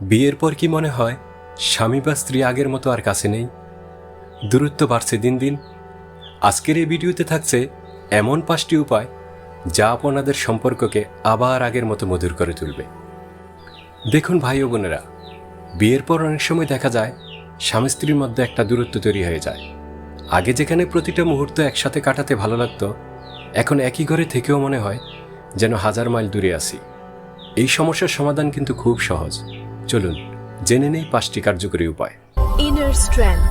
বিয়ের পর কি মনে হয়, স্বামী বা স্ত্রী আগের মতো আর কাছে নেই? দূরত্ব বাড়ছে দিন দিন। আজকের এই ভিডিওতে থাকছে এমন পাঁচটি উপায়, যা আপনাদের সম্পর্ককে আবার আগের মতো মধুর করে তুলবে। দেখুন ভাই ও বোনেরা, বিয়ের পর অনেক সময় দেখা যায়, স্বামী স্ত্রীর মধ্যে একটা দূরত্ব তৈরি হয়ে যায়। আগে যেখানে প্রতিটা মুহূর্ত একসাথে কাটাতে ভালো লাগতো, এখন একই ঘরে থেকেও মনে হয় যেন হাজার মাইল দূরে আছি। এই সমস্যার সমাধান কিন্তু খুব সহজ। চলুন জেনে নেই পাঁচটি কার্যকরী উপায়। Inner strength,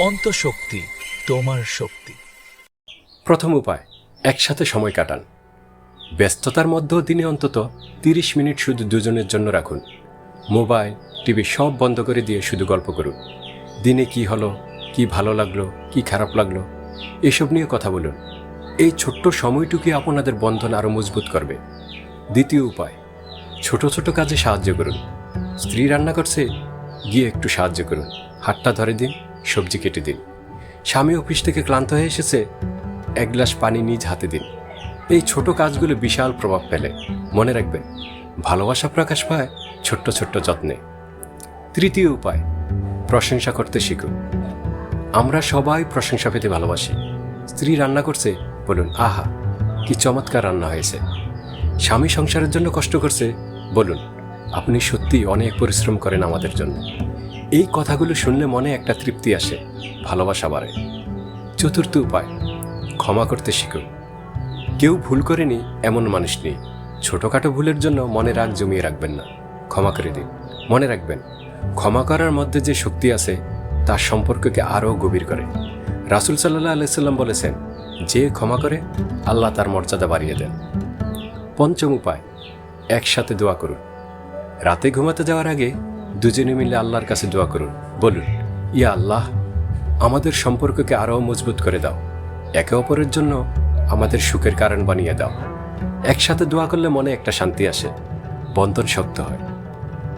অন্তঃশক্তি তোমার শক্তি। প্রথম উপায় একসাথে সময় কাটান। ব্যস্ততার মধ্যেও দিনে অন্তত তিরিশ মিনিট শুধু দুজনের জন্য রাখুন। মোবাইল টিভি সব বন্ধ করে দিয়ে শুধু গল্প করুন। দিনে কি হলো কি ভালো লাগল কি খারাপ লাগল এসব নিয়ে কথা বলুন। এই ছোট্ট সময়টুকুই আপনাদের বন্ধন আরও মজবুত করবে। দ্বিতীয় উপায় ছোট ছোট কাজে সাহায্য করুন। স্ত্রী রান্না করছে, গিয়ে একটু সাহায্য করুন। হাতটা ধরে দিন, সবজি কেটে দিন। স্বামী অফিস থেকে ক্লান্ত হয়ে এসেছে, এক গ্লাস পানি নিজ হাতে দিন। এই ছোট কাজগুলো বিশাল প্রভাব ফেলে। মনে রাখবেন, ভালোবাসা প্রকাশ পায় ছোট্ট ছোট্ট যত্নে। তৃতীয় উপায়, প্রশংসা করতে শিখুন। আমরা সবাই প্রশংসা পেতে ভালোবাসি। স্ত্রী রান্না করছে, বলুন, আহা, কি চমৎকার রান্না হয়েছে। স্বামী সংসারের জন্য কষ্ট করছে, বলুন, আপনি সত্যি অনেক পরিশ্রম করেন আমাদের জন্য। এই কথাগুলো শুনলে মনে একটা তৃপ্তি আসে, ভালোবাসা বাড়ে। চতুর্থ উপায়, ক্ষমা করতে শিখুন। কেউ ভুল করেনি, এমন মানুষ নেই। ছোটখাটো ভুলের জন্য মনে রাগ জমিয়ে রাখবেন না। ক্ষমা করে দিন। মনে রাখবেন, ক্ষমা করার মধ্যে যে শক্তি আছে, তার সম্পর্ককে আরও গভীর করে। রাসুল সাল্লাহ আলাইসাল্লাম বলেছেন, যে ক্ষমা করে, আল্লাহ তার মর্যাদা বাড়িয়ে দেন। পঞ্চম উপায়, একসাথে দোয়া করুন। রাতে ঘুমাতে যাওয়ার আগে দুজনে মিলে আল্লাহর কাছে দোয়া করুন। বলুন, ইয়া আল্লাহ, আমাদের সম্পর্ককে আরও মজবুত করে দাও। একে অপরের জন্য আমাদের সুখের কারণ বানিয়ে দাও। একসাথে দোয়া করলে মনে একটা শান্তি আসে, বন্ধন শক্ত হয়।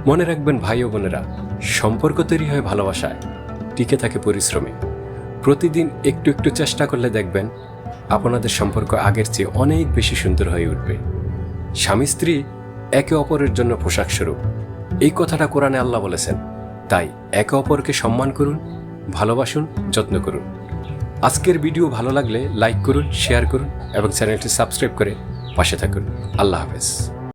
মনে রাখবেন ভাই ও বোনেরা, সম্পর্ক তৈরি হয় ভালোবাসায়, টিকে থাকে পরিশ্রমে। প্রতিদিন একটু একটু চেষ্টা করলে দেখবেন, আপনাদের সম্পর্ক আগের চেয়ে অনেক বেশি সুন্দর হয়ে উঠবে। স্বামী স্ত্রী একে অপরের জন্য পোশাক স্বরূপ। এই কথাটা কোরআনে আল্লাহ বলেছেন। তাই একে অপরকে সম্মান করুন, ভালোবাসুন, যত্ন করুন। আজকের ভিডিও ভালো লাগলে লাইক করুন, শেয়ার করুন এবং চ্যানেলটি সাবস্ক্রাইব করে পাশে থাকুন। আল্লাহ হাফেজ।